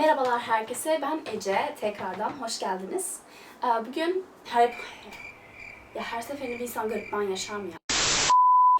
Merhabalar herkese, ben Ece. Tekrardan hoş geldiniz. Ee, Bugün Harry... Ya her seferinde bir insan garipman yaşar mı ya?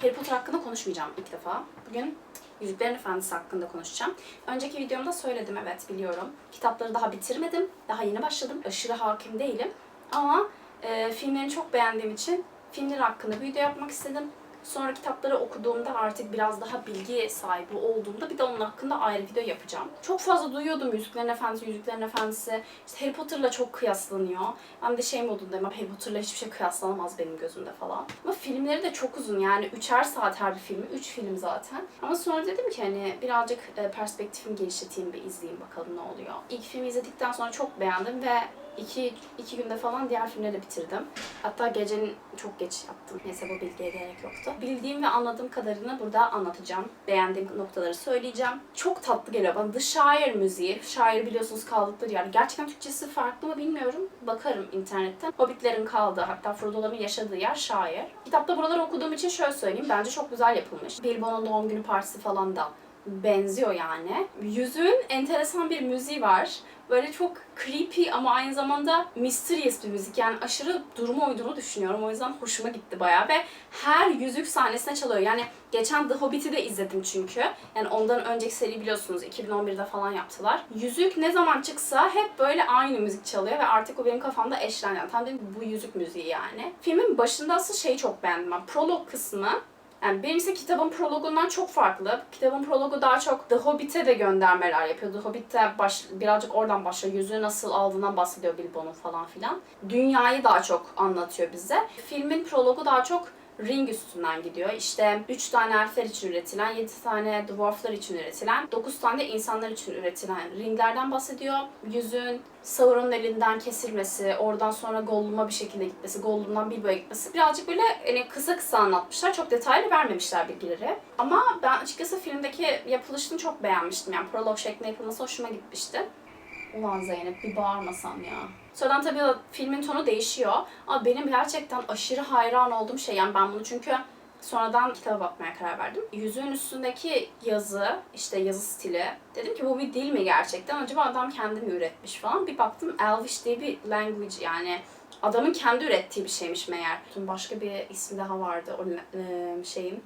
Harry Potter hakkında konuşmayacağım ilk defa. Bugün Yüzüklerin Efendisi hakkında konuşacağım. Önceki videomda söyledim, evet biliyorum. Kitapları daha bitirmedim, daha yeni başladım. Aşırı hakim değilim. Ama e, filmlerini çok beğendiğim için filmler hakkında bir video yapmak istedim. Sonra kitapları okuduğumda artık biraz daha bilgi sahibi olduğumda bir de onun hakkında ayrı video yapacağım. Çok fazla duyuyordum Yüzüklerin Efendisi, Yüzüklerin Efendisi. İşte Harry Potter'la çok kıyaslanıyor. Ben de şey modundayım, Harry Potter'la hiçbir şey kıyaslanamaz benim gözümde falan. Ama filmleri de çok uzun yani üçer saat her bir filmi. Üç film zaten. Ama sonra dedim ki hani birazcık e, perspektifimi genişleteyim bir izleyeyim bakalım ne oluyor. İlk filmi izledikten sonra çok beğendim ve iki, iki günde falan diğer filmleri de bitirdim. Hatta gecenin çok geç yaptım. Neyse bu bilgiye gerek yoktu. Bildiğim ve anladığım kadarını burada anlatacağım. Beğendiğim noktaları söyleyeceğim. Çok tatlı geliyor bana. The Shire müziği. Shire biliyorsunuz kaldıkları yer. Gerçekten Türkçesi farklı mı bilmiyorum. Bakarım internetten. Hobbitlerin kaldığı hatta Frodo'ların yaşadığı yer Shire. Kitapta buraları okuduğum için şöyle söyleyeyim. Bence çok güzel yapılmış. Bilbo'nun doğum günü partisi falan da benziyor yani. Yüzüğün enteresan bir müziği var. Böyle çok creepy ama aynı zamanda mysterious bir müzik. Yani aşırı duruma uyduğunu düşünüyorum. O yüzden hoşuma gitti bayağı ve her yüzük sahnesine çalıyor. Yani geçen The Hobbit'i de izledim çünkü. Yani ondan önceki seri biliyorsunuz 2011'de falan yaptılar. Yüzük ne zaman çıksa hep böyle aynı müzik çalıyor ve artık o benim kafamda eşlendi. Yani tam ki bu yüzük müziği yani. Filmin başında asıl şeyi çok beğendim ben. Prolog kısmı yani benimse kitabın prologundan çok farklı. Kitabın prologu daha çok The Hobbit'e de göndermeler yapıyor. The Hobbit'te baş, birazcık oradan başlıyor. Yüzüğü nasıl aldığından bahsediyor Bilbo'nun falan filan. Dünyayı daha çok anlatıyor bize. Filmin prologu daha çok ring üstünden gidiyor. İşte 3 tane elfler için üretilen, 7 tane dwarflar için üretilen, 9 tane de insanlar için üretilen ringlerden bahsediyor. Yüzüğün Sauron'un elinden kesilmesi, oradan sonra Gollum'a bir şekilde gitmesi, Gollum'dan Bilbo'ya gitmesi birazcık böyle hani kısa kısa anlatmışlar. Çok detaylı vermemişler bilgileri. Ama ben açıkçası filmdeki yapılışını çok beğenmiştim. Yani prolog şeklinde yapılması hoşuma gitmişti. Ulan Zeynep bir bağırmasam ya. Sonradan tabii filmin tonu değişiyor. Ama benim gerçekten aşırı hayran olduğum şey yani ben bunu çünkü sonradan kitaba bakmaya karar verdim. Yüzüğün üstündeki yazı, işte yazı stili. Dedim ki bu bir dil mi gerçekten? Acaba adam kendi mi üretmiş falan. Bir baktım Elvish diye bir language yani adamın kendi ürettiği bir şeymiş meğer. Başka bir ismi daha vardı o e, şeyin.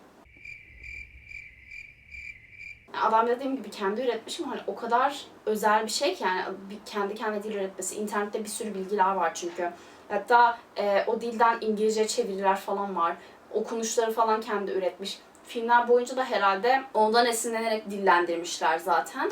Adam dediğim gibi kendi üretmiş ama hani o kadar özel bir şey ki yani kendi kendi dil üretmesi. İnternette bir sürü bilgiler var çünkü. Hatta e, o dilden İngilizce çeviriler falan var. Okunuşları falan kendi üretmiş. Filmler boyunca da herhalde ondan esinlenerek dillendirmişler zaten.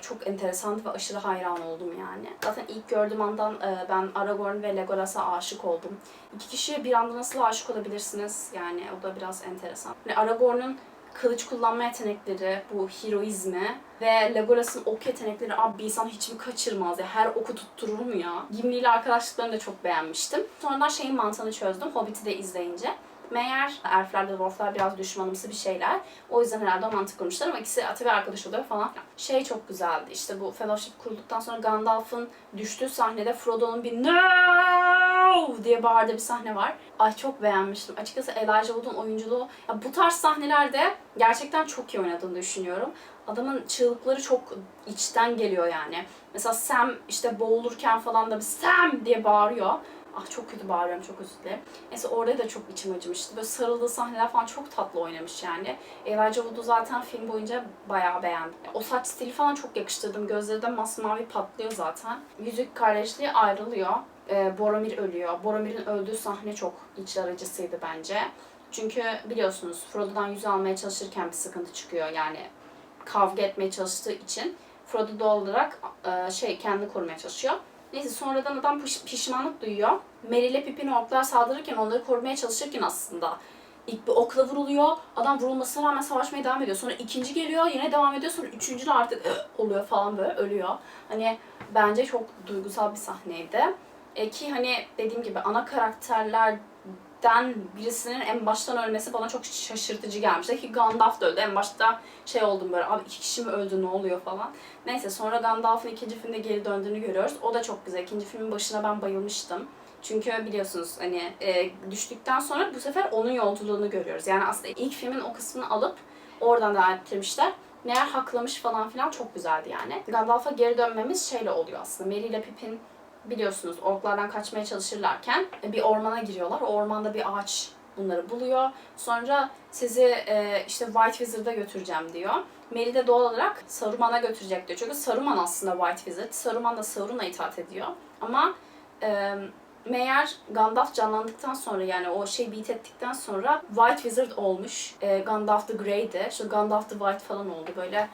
Çok enteresan ve aşırı hayran oldum yani. Zaten ilk gördüğüm andan e, ben Aragorn ve Legolas'a aşık oldum. İki kişiye bir anda nasıl aşık olabilirsiniz? Yani o da biraz enteresan. Hani Aragorn'un kılıç kullanma yetenekleri, bu heroizmi ve Legolas'ın ok yetenekleri abi bir insan hiç mi kaçırmaz ya? Her oku tutturur mu ya? Gimli ile arkadaşlıklarını da çok beğenmiştim. Sonradan şeyin mantığını çözdüm Hobbit'i de izleyince. Meğer elfler de dwarflar biraz düşmanımsı bir şeyler. O yüzden herhalde o mantık kurmuşlar ama ikisi tabii arkadaş oluyor falan. Şey çok güzeldi işte bu fellowship kurulduktan sonra Gandalf'ın düştüğü sahnede Frodo'nun bir no diye bağırdığı bir sahne var. Ay çok beğenmiştim. Açıkçası Elijah Wood'un oyunculuğu ya bu tarz sahnelerde gerçekten çok iyi oynadığını düşünüyorum. Adamın çığlıkları çok içten geliyor yani. Mesela Sam işte boğulurken falan da bir Sam diye bağırıyor. Ah çok kötü bağırıyorum çok özür dilerim. Neyse orada da çok içim acımıştı. Böyle sarıldığı sahneler falan çok tatlı oynamış yani. Elijah Wood'u zaten film boyunca bayağı beğendim. O saç stili falan çok yakıştırdım. Gözleri de masmavi patlıyor zaten. Yüzük kardeşliği ayrılıyor. Ee, Boromir ölüyor. Boromir'in öldüğü sahne çok içler acısıydı bence. Çünkü biliyorsunuz Frodo'dan yüz almaya çalışırken bir sıkıntı çıkıyor yani kavga etmeye çalıştığı için Frodo doğal olarak e, şey kendini korumaya çalışıyor. Neyse sonradan adam piş- pişmanlık duyuyor. Merry ile Pippin orklar saldırırken onları korumaya çalışırken aslında ilk bir okla vuruluyor. Adam vurulmasına rağmen savaşmaya devam ediyor. Sonra ikinci geliyor yine devam ediyor. Sonra üçüncü de artık oluyor falan böyle ölüyor. Hani bence çok duygusal bir sahneydi. E, ki hani dediğim gibi ana karakterlerden birisinin en baştan ölmesi bana çok şaşırtıcı gelmişti. Ki Gandalf da öldü. En başta şey oldum böyle abi iki kişi mi öldü ne oluyor falan. Neyse sonra Gandalf'ın ikinci filmde geri döndüğünü görüyoruz. O da çok güzel. İkinci filmin başına ben bayılmıştım. Çünkü biliyorsunuz hani e, düştükten sonra bu sefer onun yolculuğunu görüyoruz. Yani aslında ilk filmin o kısmını alıp oradan devam ettirmişler. meğer haklamış falan filan çok güzeldi yani. Gandalf'a geri dönmemiz şeyle oluyor aslında. Merry ile Pippin biliyorsunuz orklardan kaçmaya çalışırlarken bir ormana giriyorlar. O ormanda bir ağaç bunları buluyor. Sonra sizi e, işte White Wizard'a götüreceğim diyor. Merry de doğal olarak Saruman'a götürecek diyor. Çünkü Saruman aslında White Wizard. Saruman da Sauron'a itaat ediyor. Ama e, meğer Gandalf canlandıktan sonra yani o şey beat ettikten sonra White Wizard olmuş. E, Gandalf the Grey'di. Şu Gandalf the White falan oldu böyle.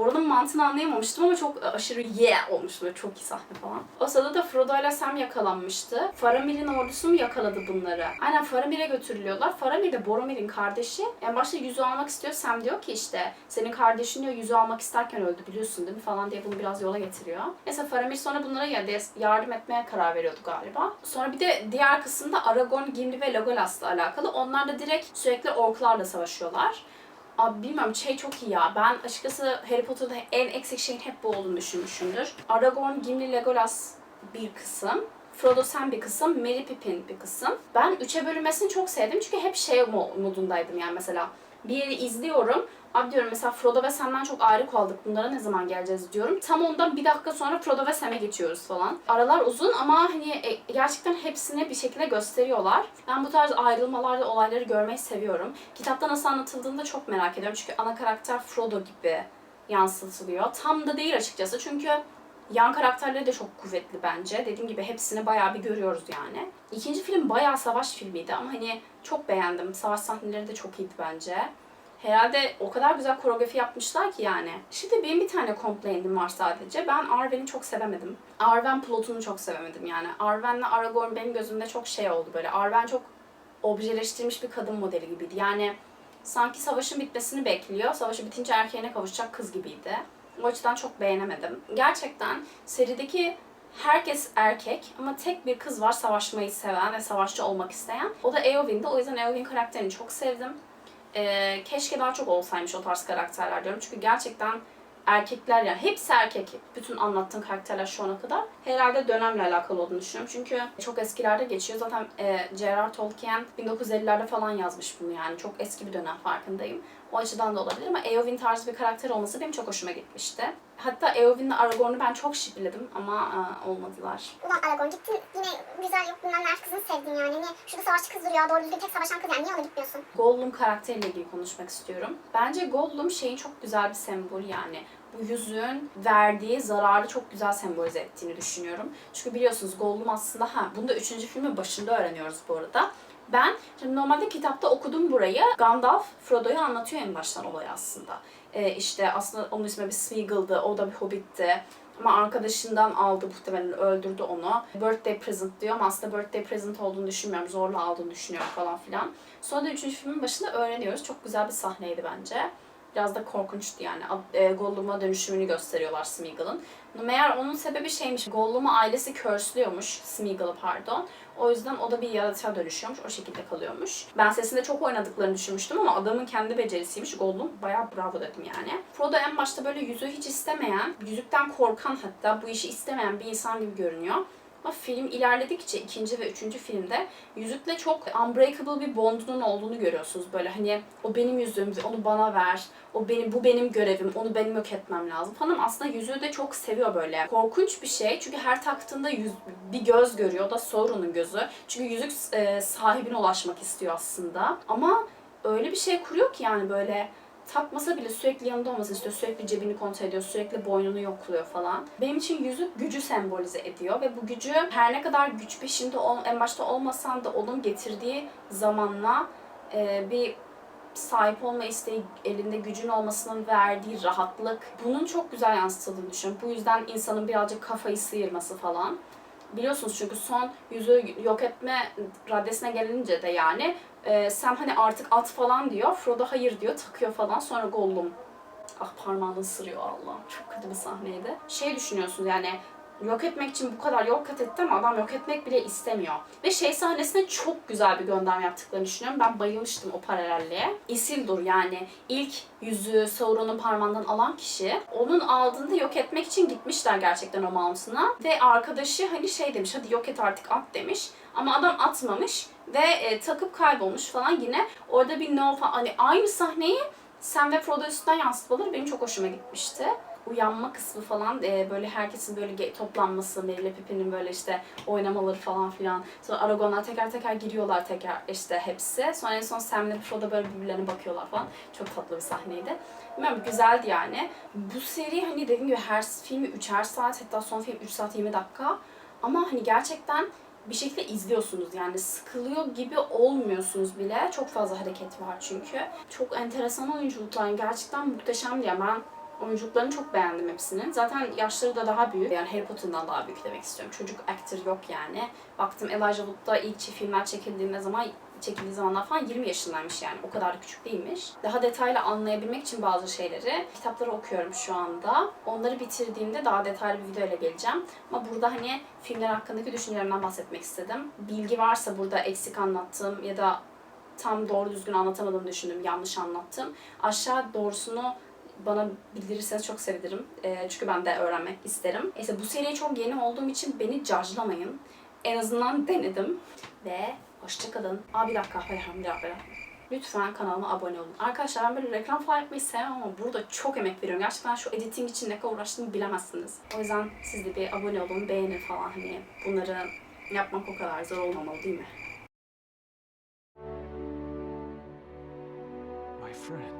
Oranın mantığını anlayamamıştım ama çok aşırı yeah olmuş böyle çok iyi sahne falan. O sırada da Frodo ile Sam yakalanmıştı. Faramir'in ordusu mu yakaladı bunları? Aynen Faramir'e götürülüyorlar. Faramir de Boromir'in kardeşi. En başta yüzüğü almak istiyor. Sam diyor ki işte senin kardeşin diyor yüzüğü almak isterken öldü biliyorsun değil mi falan diye bunu biraz yola getiriyor. Neyse Faramir sonra bunlara yardım etmeye karar veriyordu galiba. Sonra bir de diğer kısımda Aragorn, Gimli ve Legolas'la alakalı. Onlar da direkt sürekli orklarla savaşıyorlar. Abi bilmiyorum şey çok iyi ya. Ben açıkçası Harry Potter'da en eksik şeyin hep bu olduğunu düşünmüşümdür. Aragorn, Gimli, Legolas bir kısım. Frodo Sam bir kısım, Merry Pippin bir kısım. Ben üçe bölünmesini çok sevdim çünkü hep şey mo- modundaydım yani mesela. Bir yeri izliyorum. Abi diyorum mesela Frodo ve Sam'dan çok ayrı kaldık. Bunlara ne zaman geleceğiz diyorum. Tam ondan bir dakika sonra Frodo ve Sam'e geçiyoruz falan. Aralar uzun ama hani e, gerçekten hepsini bir şekilde gösteriyorlar. Ben bu tarz ayrılmalarda olayları görmeyi seviyorum. Kitapta nasıl anlatıldığını da çok merak ediyorum. Çünkü ana karakter Frodo gibi yansıtılıyor. Tam da değil açıkçası çünkü yan karakterleri de çok kuvvetli bence. Dediğim gibi hepsini bayağı bir görüyoruz yani. İkinci film bayağı savaş filmiydi ama hani çok beğendim. Savaş sahneleri de çok iyiydi bence. Herhalde o kadar güzel koreografi yapmışlar ki yani. Şimdi benim bir tane complainim var sadece. Ben Arwen'i çok sevemedim. Arwen plotunu çok sevemedim yani. Arwen'le Aragorn benim gözümde çok şey oldu böyle. Arwen çok objeleştirilmiş bir kadın modeli gibiydi. Yani sanki savaşın bitmesini bekliyor. Savaşı bitince erkeğine kavuşacak kız gibiydi. O açıdan çok beğenemedim. Gerçekten serideki herkes erkek ama tek bir kız var savaşmayı seven ve savaşçı olmak isteyen. O da Eowyn'di. O yüzden Eowyn karakterini çok sevdim. Ee, keşke daha çok olsaymış o tarz karakterler diyorum. Çünkü gerçekten erkekler yani hepsi erkek. Bütün anlattığım karakterler şu ana kadar. Herhalde dönemle alakalı olduğunu düşünüyorum. Çünkü çok eskilerde geçiyor. Zaten e, J.R.R. Tolkien 1950'lerde falan yazmış bunu yani. Çok eski bir dönem farkındayım. O açıdan da olabilir ama Eowyn tarzı bir karakter olması benim çok hoşuma gitmişti. Hatta Eowyn'le Aragorn'u ben çok şipledim ama e, olmadılar. Ulan Aragorn gittin yine güzel yok bilmem ne kızını sevdin yani. Hani şurada savaşçı kız duruyor doğru düzgün tek savaşan kız yani niye ona gitmiyorsun? Gollum karakteriyle ilgili konuşmak istiyorum. Bence Gollum şeyin çok güzel bir sembol yani. Bu yüzüğün verdiği zararı çok güzel sembolize ettiğini düşünüyorum. Çünkü biliyorsunuz Gollum aslında ha bunu da 3. filmin başında öğreniyoruz bu arada. Ben şimdi normalde kitapta okudum burayı. Gandalf Frodo'ya anlatıyor en baştan olayı aslında. Ee, işte aslında onun ismi bir Smeagol'dı, o da bir hobbitti. Ama arkadaşından aldı muhtemelen öldürdü onu. Birthday present diyor ama aslında birthday present olduğunu düşünmüyorum. Zorla aldığını düşünüyorum falan filan. Sonra da 3. filmin başında öğreniyoruz. Çok güzel bir sahneydi bence. Biraz da korkunçtu yani. E, Gollum'a dönüşümünü gösteriyorlar Smeagol'ın. Meğer onun sebebi şeymiş. Gollum'u ailesi curse'lüyormuş. Smeagol'ı pardon. O yüzden o da bir yaratığa dönüşüyormuş. O şekilde kalıyormuş. Ben sesinde çok oynadıklarını düşünmüştüm ama adamın kendi becerisiymiş. Gollum bayağı bravo dedim yani. Frodo en başta böyle yüzüğü hiç istemeyen, yüzükten korkan hatta bu işi istemeyen bir insan gibi görünüyor. Ama film ilerledikçe ikinci ve üçüncü filmde yüzükle çok unbreakable bir bondunun olduğunu görüyorsunuz. Böyle hani o benim yüzüğüm onu bana ver. O benim bu benim görevim. Onu benim yok etmem lazım falan. Aslında yüzüğü de çok seviyor böyle. Korkunç bir şey. Çünkü her taktığında yüz, bir göz görüyor. O da Sauron'un gözü. Çünkü yüzük e, sahibine ulaşmak istiyor aslında. Ama öyle bir şey kuruyor ki yani böyle takmasa bile sürekli yanında olmasını istiyor. Sürekli cebini kontrol ediyor. Sürekli boynunu yokluyor falan. Benim için yüzük gücü sembolize ediyor ve bu gücü her ne kadar güç peşinde ol, en başta olmasan da onun getirdiği zamanla e, bir sahip olma isteği, elinde gücün olmasının verdiği rahatlık. Bunun çok güzel yansıtıldığını düşünüyorum. Bu yüzden insanın birazcık kafayı sıyırması falan. Biliyorsunuz çünkü son yüzü yok etme raddesine gelince de yani e, Sam hani artık at falan diyor. Frodo hayır diyor takıyor falan. Sonra Gollum ah parmağını ısırıyor Allah. Çok kötü bir sahneydi. Şey düşünüyorsunuz yani yok etmek için bu kadar yok kat etti ama adam yok etmek bile istemiyor. Ve şey sahnesine çok güzel bir gönderme yaptıklarını düşünüyorum. Ben bayılmıştım o paralelliğe. Isildur yani ilk yüzüğü Sauron'un parmağından alan kişi onun aldığında yok etmek için gitmişler gerçekten o Mountain'a. Ve arkadaşı hani şey demiş hadi yok et artık at demiş. Ama adam atmamış ve e, takıp kaybolmuş falan yine. Orada bir no falan hani aynı sahneyi Sam ve Frodo üstünden yansıtmaları benim çok hoşuma gitmişti. Uyanma kısmı falan e, böyle herkesin böyle toplanması, Merry ile Pippin'in böyle işte oynamaları falan filan. Sonra Aragorn'lar teker teker giriyorlar tekrar işte hepsi. Sonra en son Sam ile Frodo böyle birbirlerine bakıyorlar falan. Çok tatlı bir sahneydi. Bilmiyorum güzeldi yani. Bu seri hani dediğim gibi her filmi 3'er saat hatta son film 3 saat 20 dakika. Ama hani gerçekten bir şekilde izliyorsunuz yani sıkılıyor gibi olmuyorsunuz bile. Çok fazla hareket var çünkü. Çok enteresan oyunculuklar gerçekten muhteşemdi ya ben oyunculuklarını çok beğendim hepsinin. Zaten yaşları da daha büyük. Yani Harry Potter'dan daha büyük demek istiyorum. Çocuk aktör yok yani. Baktım Elijah Wood'da ilk filmler çekildiğinde zaman çekildiği zamanlar falan 20 yaşındaymış yani. O kadar da küçük değilmiş. Daha detaylı anlayabilmek için bazı şeyleri kitapları okuyorum şu anda. Onları bitirdiğimde daha detaylı bir video ile geleceğim. Ama burada hani filmler hakkındaki düşüncelerimden bahsetmek istedim. Bilgi varsa burada eksik anlattığım ya da tam doğru düzgün anlatamadığımı düşündüm, yanlış anlattım. Aşağı doğrusunu bana bildirirseniz çok sevinirim. Ee, çünkü ben de öğrenmek isterim. Neyse bu seriye çok yeni olduğum için beni judge'lamayın. En azından denedim. Ve hoşçakalın. Aa bir dakika, hayır bir dakika. Lütfen kanalıma abone olun. Arkadaşlar ben böyle reklam falan yapmayı sevmem ama burada çok emek veriyorum. Gerçekten şu editing için ne kadar uğraştığımı bilemezsiniz. O yüzden siz de bir abone olun, beğenin falan hani bunları yapmak o kadar zor olmamalı değil mi? My friends,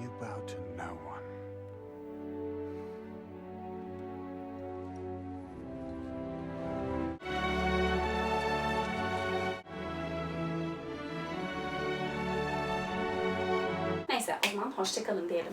you bow to no one. Neyse o zaman hoşçakalın diyelim.